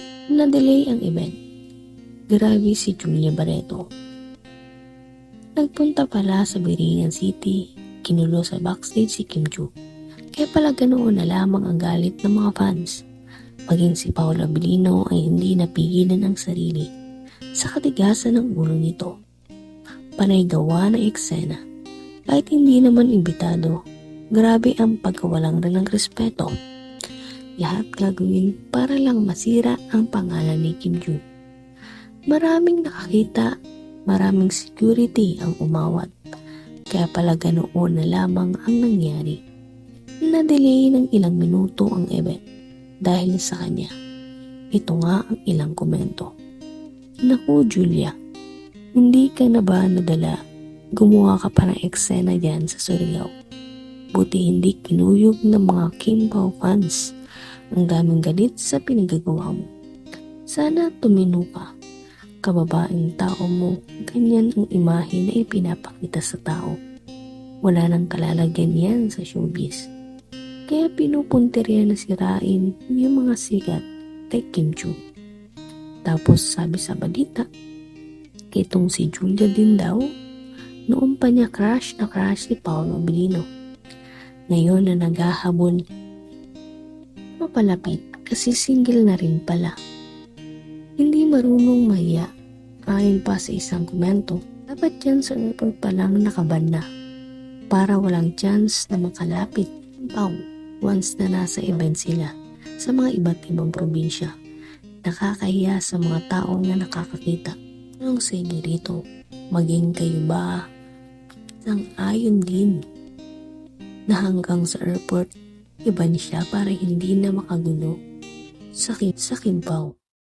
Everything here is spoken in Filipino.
Na-delay ang event. Grabe si Julia Barreto. Nagpunta pala sa Biringan City, kinulo sa backstage si Kim Joo. Kaya pala ganoon na lamang ang galit ng mga fans. Maging si Paula Abilino ay hindi napigilan ang sarili sa katigasan ng ulo nito. Panay gawa na eksena. Kahit hindi naman imbitado, grabe ang pagkawalang ng respeto. Lahat gagawin para lang masira ang pangalan ni Kim Joo. Maraming nakakita, maraming security ang umawat. Kaya pala ganoon na lamang ang nangyari. Na-delay ng ilang minuto ang event dahil sa kanya. Ito nga ang ilang komento. Naku, Julia, hindi ka na ba nadala? Gumawa ka pa ng eksena dyan sa Surigao. Buti hindi kinuyog ng mga Kim Pao fans. Ang daming galit sa pinagagawa mo. Sana tumino ka. Kababaeng tao mo, ganyan ang imahe na ipinapakita sa tao. Wala nang kalalagyan yan sa showbiz. Kaya pinupunteriya na sirain yung mga sikat kay Kim Joo. Tapos sabi sa balita, itong si Julia din daw, noon pa niya crush na crush si Paolo Abilino. Ngayon na naghahabol, mapalapit kasi single na rin pala. Hindi marunong maya, ayon pa sa isang komento, dapat yan sa airport pa lang nakaban na para walang chance na makalapit Pao once na nasa event sila sa mga iba't ibang probinsya. Nakakahiya sa mga tao na nakakakita. Sa inyo rito? Maging kayo ba? Sang ayon din na hanggang sa airport, iban siya para hindi na makagulo sa, ki- sa Kimpaw.